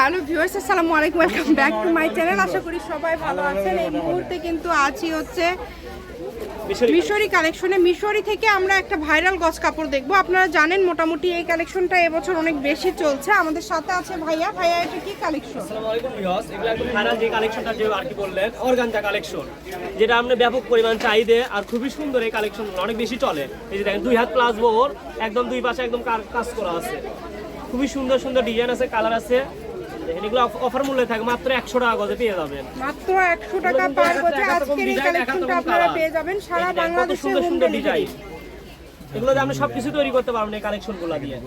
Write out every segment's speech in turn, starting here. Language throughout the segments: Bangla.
হ্যালো ভিউয়ার্স আসসালামু আলাইকুম welcome back to my channel আশা করি সবাই ভালো আছেন। এই মুহূর্তে কিন্তু আছি হচ্ছে মিশরি। কালেকশনে মিশরি থেকে আমরা একটা ভাইরাল গজ কাপড় দেখব। আপনারা জানেন মোটামুটি এই কালেকশনটা এবছর অনেক বেশি চলছে। আমাদের সাথে আছে ভাইয়া। ভাইয়া এটা কি কালেকশন আসসালামু আলাইকুম ভিউয়ার্স। এগুলো একদম ভাইরাল যে কালেকশনটা যে আর কি বললেন অর্গানজা কালেকশন যেটা আপনি ব্যাপক পরিমাণ চাহিদা আর খুবই সুন্দর এই কালেকশন অনেক বেশি চলে। এই যে দেখেন দুই হাত প্লাস বহর। একদম দুই পাশে একদম কাজ করা আছে। খুবই সুন্দর সুন্দর ডিজাইন আছে কালার আছে। দেখেন এগুলো অফার মূল্যে থাকে মাত্র একশো টাকা গজে পেয়ে যাবেন। মাত্র একশো টাকা পার গজে আজকের এই কালেকশনটা আপনারা পেয়ে যাবেন সারা বাংলাদেশে সুন্দর হোম সুন্দর ডেলিভারি ডিজাইন। এগুলো দিয়ে আপনি সবকিছু তৈরি করতে পারবেন এই কালেকশনগুলো দিয়ে।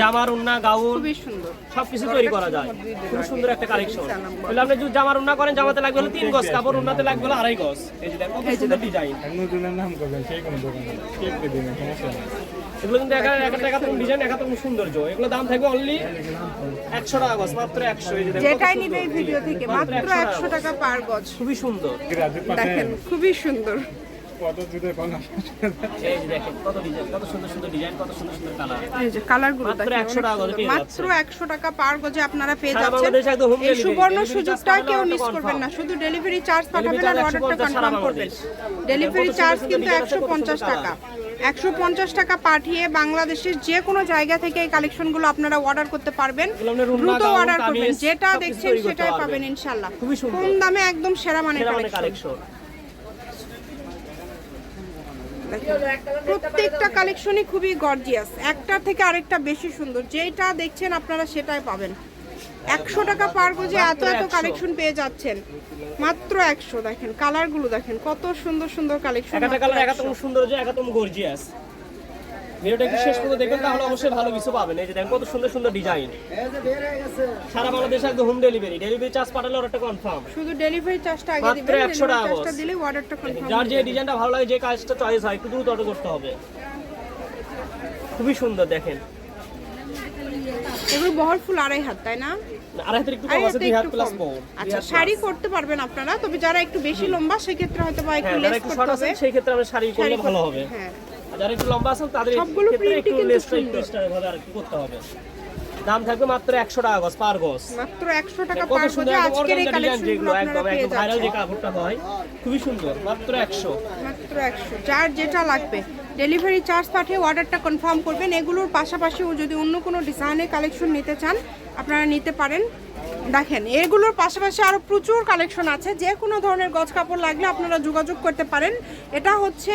জামার উন্না গাউন খুবই সুন্দর। সবকিছু তৈরি করা যায়। খুব সুন্দর একটা কালেকশন তাহলে আপনি যদি জামার উন্না করেন জামাতে লাগবে হলো তিন গজ কাপড় উন্নাতে লাগবে হলো আড়াই গজ। এই যে সুন্দর ডিজাইন। নতুনের নাম করবেন সেই কোনো দোকানে। এগুলো কিন্তু এক এক একটা একাত্তর ডিজাইন একাত্তর সৌন্দর্য। এগুলো দাম থাকবে অনলি একশো টাকা গজ মাত্র একশো যেটাই নিবে এই ভিডিও থেকে মাত্র একশো টাকা পার গজ। খুবই সুন্দর। দেখেন খুবই সুন্দর। কত জুড়ে কোন এই যে দেখেন কত ডিজাইন কত সুন্দর সুন্দর ডিজাইন কত সুন্দর সুন্দর কালার। এই যে কালারগুলো মাত্র দেখেন, 100 টাকা অনেক করে সুন্দর। পেয়ে মাত্র একশো টাকা পার গজে আপনারা পেয়ে যাচ্ছেন। বাংলাদেশে একদম home এই সুবর্ণ সুযোগটা কেউ পাঠালে মিস করবেন না। শুধু ডেলিভারি চার্জ পাঠাবেন আর অর্ডারটা কনফার্ম করবেন। ডেলিভারি চার্জ কিন্তু একশো পঞ্চাশ টাকা। একশো পঞ্চাশ টাকা পাঠিয়ে বাংলাদেশের যে কোনো জায়গা থেকে এই কালেকশনগুলো আপনারা অর্ডার করতে পারবেন। দ্রুত অর্ডার করবেন। যেটা দেখছেন সেটাই পাবেন ইনশাল্লাহ খুবই সুন্দর। কম দামে একদম সেরা মানের মানে কালেকশন। কালেকশন। প্রত্যেকটা কালেকশনই খুবই গর্জিয়াস একটা থেকে আরেকটা বেশি সুন্দর। যেটা দেখছেন আপনারা সেটাই পাবেন। একশো টাকা পার গজে এত এত কালেকশন পেয়ে যাচ্ছেন। মাত্র একশো দেখেন কালারগুলো দেখেন কত সুন্দর সুন্দর কালেকশন কালার একাতম সৌন্দর্য গর্জিয়াস ভিডিওটা একটু শেষ পর্যন্ত দেখবেন তাহলে অবশ্যই ভালো কিছু পাবেন। এই যে দেখেন কত সুন্দর সুন্দর ডিজাইন সারা বাংলাদেশে একদম হোম ডেলিভারি ডেলিভারি চার্জ পাঠালে অর্ডারটা কনফার্ম শুধু ডেলিভারি চার্জটা আগে মাত্র 100 টাকা দিলে অর্ডারটা কনফার্ম যার যে ডিজাইনটা ভালো লাগে যে কাজটা চয়েস হয় একটু দ্রুত অর্ডার করতে হবে। খুবই সুন্দর দেখেন। এগুলো বহর ফুল আড়াই হাত তাই না? আর হাতের একটু কম আছে দুই হাত প্লাস কম। আচ্ছা শাড়ি করতে পারবেন আপনারা তবে যারা একটু বেশি লম্বা সেক্ষেত্রে হয়তো বা একটু হ্যাঁ লেস করতে হবে। সেই ক্ষেত্রে আমরা শাড়ি করলে ভালো হবে। হ্যাঁ। যারা একটু লম্বা আছেন তাদের সবগুলো প্রিন্টই কিন্তু লেসটা একটু সুন্দর। ভাবে আর করতে হবে। দাম থাকবে মাত্র একশো টাকা গজ পার গজ। মাত্র একশো টাকা কত পার গজে আজকের এই কালেকশনগুলো একদম একদম ভাইরাল যে কাপড়টা হয় খুবই সুন্দর মাত্র একশো। মাত্র একশো যার যেটা লাগবে। ডেলিভারি চার্জ পাঠিয়ে অর্ডারটা কনফার্ম করবেন। এগুলোর পাশাপাশিও যদি অন্য কোনো ডিজাইনের কালেকশন নিতে চান আপনারা নিতে পারেন। দেখেন এগুলোর পাশাপাশি আরও প্রচুর কালেকশন আছে। যে কোনো ধরনের গজ কাপড় লাগলে আপনারা যোগাযোগ করতে পারেন। এটা হচ্ছে